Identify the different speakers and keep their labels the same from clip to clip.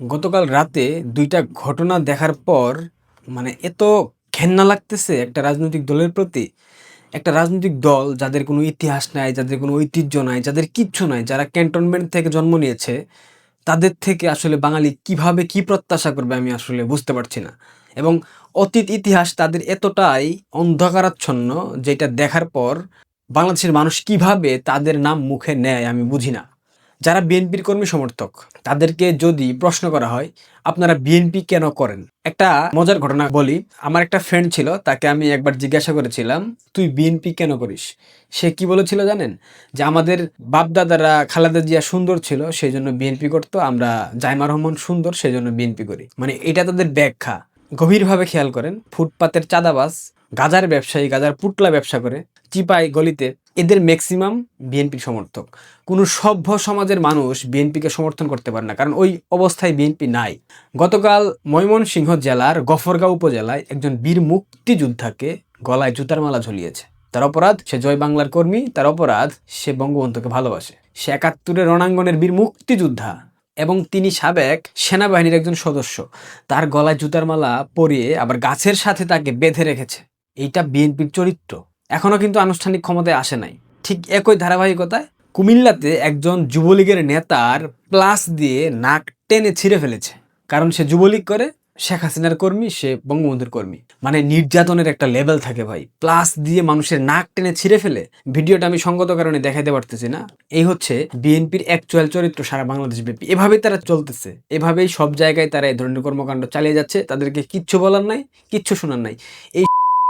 Speaker 1: গতকাল রাতে দুইটা ঘটনা দেখার পর মানে এত ঘেন্না লাগতেছে একটা রাজনৈতিক দলের প্রতি। একটা রাজনৈতিক দল যাদের কোনো ইতিহাস নাই, যাদের কোনো ঐতিহ্য নাই, যাদের কিচ্ছু নাই, যারা ক্যান্টনমেন্ট থেকে জন্ম নিয়েছে, তাদের থেকে আসলে বাঙালি কীভাবে কি প্রত্যাশা করবে আমি আসলে বুঝতে পারছি না। এবং অতীত ইতিহাস তাদের এতটাই অন্ধকারাচ্ছন্ন, যেটা দেখার পর বাংলাদেশের মানুষ কীভাবে তাদের নাম মুখে নেয় আমি বুঝি না। যারা বিএনপির কর্মী সমর্থক, তাদেরকে যদি প্রশ্ন করা হয়, আপনারা বিএনপি কেন করেন? একটা মজার ঘটনা বলি। আমার একটা ফ্রেন্ড ছিল, তাকে আমি একবার জিজ্ঞাসা করেছিলাম, তুই বিএনপি কেন করিস? সে কি বলেছিল জানেন? যে আমাদের বাপদাদারা খালেদা জিয়া সুন্দর ছিল সেই জন্য বিএনপি করতো, আমরা জাইমা রহমান সুন্দর সেই জন্য বিএনপি করি। মানে এটা তাদের ব্যাখ্যা। গভীরভাবে খেয়াল করেন, ফুটপাতের চাঁদাবাজ, গাজার ব্যবসায়ী, গাজার পুটলা ব্যবসা করে চিপাই গলিতে এদের ম্যাক্সিমাম বিএনপির সমর্থক। কোনো সভ্য সমাজের মানুষ বিএনপিকে সমর্থন করতে পারে না, কারণ ওই অবস্থায় বিএনপি নাই। গতকাল ময়মনসিংহ জেলার গফরগাঁও উপজেলায় একজন বীর মুক্তিযোদ্ধাকে গলায় জুতার মালা ঝুলিয়েছে। তার অপরাধ, সে জয় বাংলার কর্মী, তার অপরাধ, সে বঙ্গবন্ধুকে ভালোবাসে। সে একাত্তরের রণাঙ্গনের বীর মুক্তিযোদ্ধা এবং তিনি সাবেক সেনাবাহিনীর একজন সদস্য। তার গলায় জুতার মালা পরিয়ে আবার গাছের সাথে তাকে বেঁধে রেখেছে। এইটা বিএনপির চরিত্র। এখনও কিন্তু আনুষ্ঠানিক ক্ষমতায় আসে নাই। ঠিক একই ধারাবাহিকতায় কুমিল্লাতে একজন যুবলীগের নেতার প্লাস দিয়ে নাক টেনে ছিঁড়ে ফেলেছে। কারণ সে যুবলীগ করে, শেখ হাসিনার কর্মী, সে বঙ্গবন্ধুর কর্মী। মানে নির্যাতনের একটা লেভেল থাকে ভাই। প্লাস দিয়ে মানুষের নাক টেনে ছিঁড়ে ফেলে। ভিডিওটা আমি সঙ্গত কারণে দেখাইতে পারতেছি না। এই হচ্ছে বিএনপির অ্যাকচুয়াল চরিত্র সারা বাংলাদেশ ব্যাপী। এভাবেই তারা চলতেছে। এভাবেই সব জায়গায় তারা এই ধরনের কর্মকাণ্ড চালিয়ে যাচ্ছে। তাদেরকে কিচ্ছু বলার নাই, কিচ্ছু শোনার নাই। এই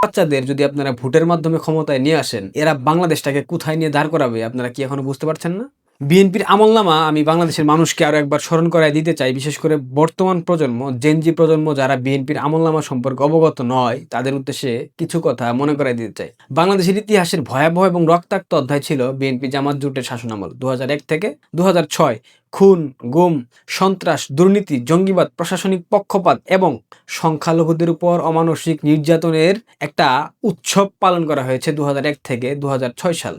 Speaker 1: বাচ্চাদের যদি আপনারা ভোটের মাধ্যমে ক্ষমতায় নিয়ে আসেন, এরা বাংলাদেশটাকে কোথায় নিয়ে দাঁড় করাবে, আপনারা কি এখনও বুঝতে পারছেন না? বিএনপির আমলনামা আমি বাংলাদেশের মানুষকে আরও একবার স্মরণ করায় দিতে চাই, বিশেষ করে বর্তমান প্রজন্ম জেনজি প্রজন্ম যারা বিএনপির আমলনামা সম্পর্কে অবগত নয়, তাদের উদ্দেশ্যে কিছু কথা মনে করাই দিতে চাই। বাংলাদেশের ইতিহাসের ভয়াবহ এবং রক্তাক্ত অধ্যায় ছিল বিএনপি জামাত জোটের শাসনামল দু হাজার এক থেকে দু হাজার ছয়। খুন, গুম, সন্ত্রাস, দুর্নীতি, জঙ্গিবাদ, প্রশাসনিক পক্ষপাত এবং সংখ্যালঘুদের উপর অমানসিক নির্যাতনের একটা উৎসব পালন করা হয়েছে দু হাজার এক থেকে দু হাজার ছয় সাল।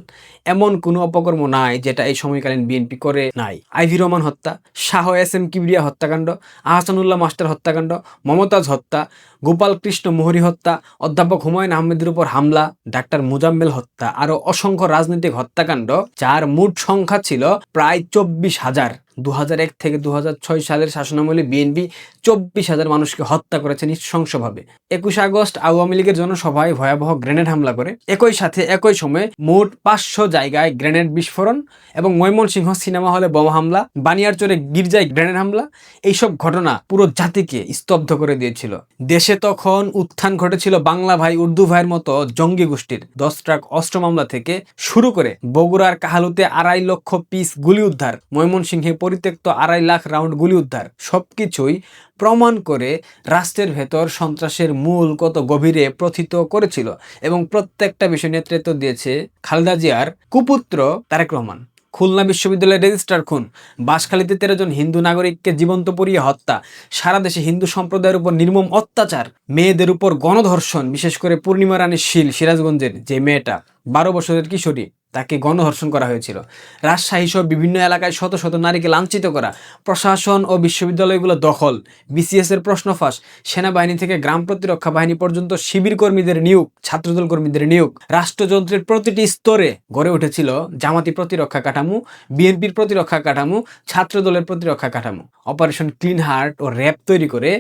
Speaker 1: এমন কোনো অপকর্ম নাই যেটা এই সময়কালীন বিএনপি করে নাই। আইভি রহমান হত্যা, শাহ এস এম কিবরিয়া হত্যাকাণ্ড, আহসানুল্লাহ মাস্টার হত্যাকাণ্ড, মমতাজ হত্যা, গোপাল কৃষ্ণ মোহরি হত্যা, অধ্যাপক হুমায়ুন আহমেদের উপর হামলা, ডাক্তার মুজাম্মেল হত্যা, আরও অসংখ্য রাজনৈতিক হত্যাকাণ্ড, যার মোট সংখ্যা ছিল প্রায় চব্বিশ হাজার। দু হাজার এক থেকে দু হাজার ছয় সালের শাসনামলে বিএনপি চব্বিশ হাজার মানুষকে হত্যা করেছে নৃশংসভাবে। একুশে আগস্ট আওয়ামী লীগের জনসভায় ভয়াবহ গ্রেনেড হামলা করে। একই সাথে একই সময়ে মোট পাঁচশো জায়গায় গ্রেনেড বিস্ফোরণ এবং ময়মনসিংহ সিনেমা হলে বোমা হামলা বানিয়ার বানিয়ারচরে গির্জায় গ্রেনেড হামলা, এইসব ঘটনা পুরো জাতিকে স্তব্ধ করে দিয়েছিল। দেশে তখন উত্থান ঘটেছিল বাংলা ভাই উর্দু ভাইয়ের মতো জঙ্গি গোষ্ঠীর। দশ ট্রাক অস্ত্র মামলা থেকে শুরু করে বগুড়ার কাহালুতে আড়াই লক্ষ পিস গুলি উদ্ধার, ময়মনসিংহে পরিত্যক্ত আড়াই লাখ রাউন্ড গুলি উদ্ধার। সবকিছুই প্রমাণ করে রাষ্ট্রের ভেতর সন্ত্রাসের মূল কত গভীরে প্রথিত করেছিল এবং প্রত্যেকটা বিষয় নেতৃত্ব দিয়েছে খালেদা জিয়ার কুপুত্র তারেক রহমান। খুলনা বিশ্ববিদ্যালয়ের রেজিস্ট্রার খুন, বাঁশখালীতে তেরো জন হিন্দু নাগরিককে জীবন্ত পুড়িয়ে হত্যা, সারা দেশে হিন্দু সম্প্রদায়ের উপর নির্মম অত্যাচার, মেয়েদের উপর গণধর্ষণ, বিশেষ করে পূর্ণিমা রানীর শীল সিরাজগঞ্জের যে মেয়েটা, বারো বছরের কিশোরী। তাকে গণধর্ষণ করা হয়েছিল। রাজশাহী সহ বিভিন্ন এলাকায় শত শত নারীকে লাঞ্ছিত করা। প্রশাসন ও বিশ্ববিদ্যালয়গুলো দখল। বিসিএস এর প্রশ্ন ফাঁস। সেনাবাহিনী থেকে গ্রাম প্রতিরক্ষা বাহিনী পর্যন্ত শিবির কর্মীদের নিয়োগ, ছাত্রদল কর্মীদের নিয়োগ। রাষ্ট্রযন্ত্রের প্রতিটি স্তরে গড়ে উঠেছিল জামাতি প্রতিরক্ষা কাঠামো বিএনপির প্রতিরক্ষা কাঠামো, ছাত্রদলের প্রতিরক্ষা কাঠামো। অপারেশন ক্লিন হার্ট ও র্যাব তৈরি করে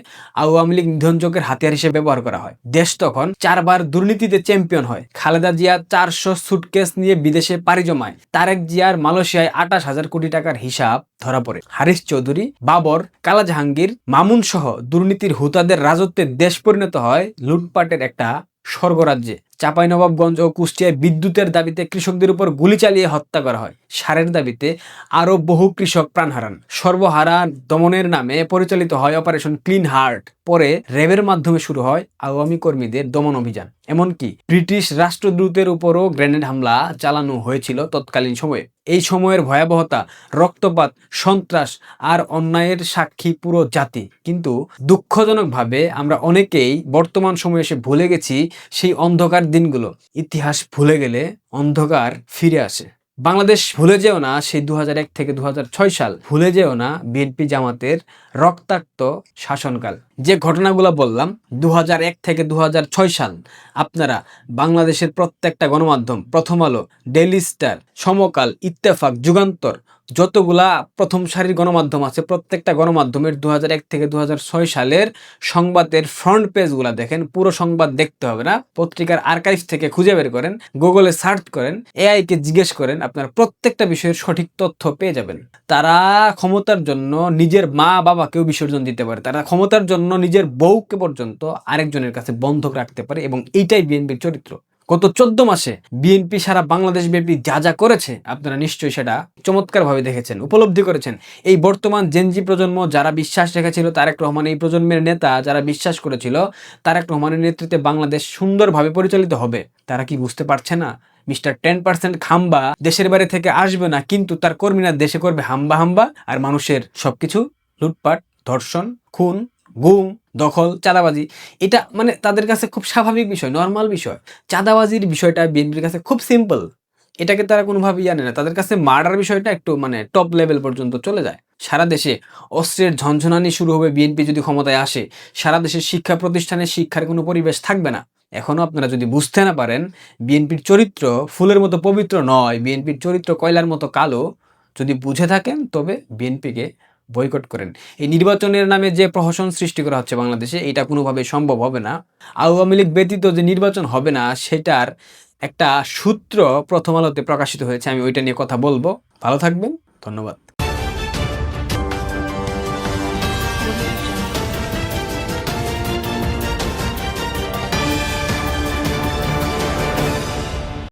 Speaker 1: আওয়ামী লীগ নিধনযোগের হাতিয়ার হিসেবে ব্যবহার করা হয়। দেশ তখন চারবার দুর্নীতিতে চ্যাম্পিয়ন হয়। খালেদা জিয়া চারশো সুটকেস নিয়ে বিদেশে পাড়ি জমায়। তারেক জিয়ার মালয়েশিয়ায় আঠাশ হাজার কোটি টাকার হিসাব ধরা পড়ে। হারিস চৌধুরী, বাবর কালা জাহাঙ্গীর মামুন সহ দুর্নীতির হুতাদের রাজত্বের দেশ পরিণত হয় লুটপাটের একটা স্বর্গরাজ্যে। চাঁপাইনবাবগঞ্জ ও কুষ্টিয়ায় বিদ্যুতের দাবিতে কৃষকদের উপর গুলি চালিয়ে হত্যা করা হয়। সারের দাবিতে আরও বহু কৃষক প্রাণ হারান। সর্বহারা দমনের নামে পরিচালিত হয় অপারেশন ক্লিন হার্ট, পরে র্যাবের মাধ্যমে শুরু হয় আওয়ামী কর্মীদের দমন অভিযান। এমনকি ব্রিটিশ রাষ্ট্রদূতের উপরও গ্রেনেড হামলা চালানো হয়েছিল তৎকালীন সময়ে। এই সময়ের ভয়াবহতা, রক্তপাত, সন্ত্রাস আর অন্যায়ের সাক্ষী পুরো জাতি। কিন্তু দুঃখজনকভাবে আমরা অনেকেই বর্তমান সময়ে এসে ভুলে গেছি সেই অন্ধকার দিনগুলো। ইতিহাস ভুলে গেলে অন্ধকার ফিরে আসে। বাংলাদেশ ভুলে যেও না, সেই দু হাজার এক থেকে দু হাজার ছয় সাল ভুলে যেও না বিএনপি জামাতের রক্তাক্ত শাসনকাল। যে ঘটনাগুলো বললাম দু হাজার এক থেকে দু হাজার ছয় সাল আপনারা বাংলাদেশের প্রত্যেকটা গণমাধ্যম, প্রথম আলো ডেলি স্টার, সমকাল, ইত্তেফাক, যুগান্তর যতগুলা প্রথম সারির গণমাধ্যম আছে, প্রত্যেকটা গণমাধ্যমের দু এক থেকে দু হাজার ছয় সালের সংবাদের ফ্রন্ট পেজগুলা দেখেন, পুরো সংবাদ দেখতে হবে না। পত্রিকার আর্কাইভ থেকে খুঁজে বের করেন গুগলে সার্চ করেন এআই কে জিজ্ঞেস করেন, আপনার প্রত্যেকটা বিষয়ের সঠিক তথ্য পেয়ে যাবেন। তারা ক্ষমতার জন্য নিজের মা বাবাকেও বিসর্জন দিতে পারে, তারা ক্ষমতার জন্য নিজের বউকে পর্যন্ত আরেকজনের কাছে বন্ধক রাখতে পারে এবং এইটাই বিএনপির চরিত্র। গত চোদ্দ মাসে বিএনপি সারা বাংলাদেশ ব্যাপী যা যা করেছে, আপনারা নিশ্চয়ই সেটা চমৎকারভাবে দেখেছেন, উপলব্ধি করেছেন। এই বর্তমান জেনজি প্রজন্ম যারা বিশ্বাস রেখেছিল, তারেক রহমান এই প্রজন্মের নেতা যারা বিশ্বাস করেছিল, তারেক রহমানের নেতৃত্বে বাংলাদেশ সুন্দরভাবে পরিচালিত হবে। তারা কি বুঝতে পারছে না? মিস্টার টেন পার্সেন্ট খাম্বা দেশের বাইরে থেকে আসবে না, কিন্তু তার কর্মীরা দেশে করবে হাম্বা হাম্বা, আর মানুষের সবকিছু লুটপাট, ধর্ষণ, খুন গুম, দখল, চাঁদাবাজি, এটা মানে তাদের কাছে খুব স্বাভাবিক বিষয় নর্মাল বিষয়। চাঁদাবাজির বিষয়টা বিএনপির কাছে খুব সিম্পল এটাকে তারা কোনোভাবেই জানে না। তাদের কাছে মার্ডার বিষয়টা একটু মানে টপ লেভেল পর্যন্ত চলে যায়। সারা দেশে অস্ত্রের ঝনঝনানি শুরু হবে বিএনপি যদি ক্ষমতায় আসে। সারা দেশের শিক্ষা প্রতিষ্ঠানে শিক্ষার কোনো পরিবেশ থাকবে না। এখনও আপনারা যদি বুঝতে না পারেন বিএনপির চরিত্র ফুলের মতো পবিত্র নয় বিএনপির চরিত্র কয়লার মতো কালো। যদি বুঝে থাকেন, তবে বিএনপিকে বয়কট করেন। এই নির্বাচনের নামে যে প্রহসন সৃষ্টি করা হচ্ছে বাংলাদেশে, এটা কোনোভাবে সম্ভব হবে না। আওয়ামী লীগ ব্যতীত যে নির্বাচন হবে না, সেটার একটা সূত্র প্রথম আলোতে প্রকাশিত হয়েছে, আমি ওইটা নিয়ে কথা বলব। ভালো থাকবেন, ধন্যবাদ।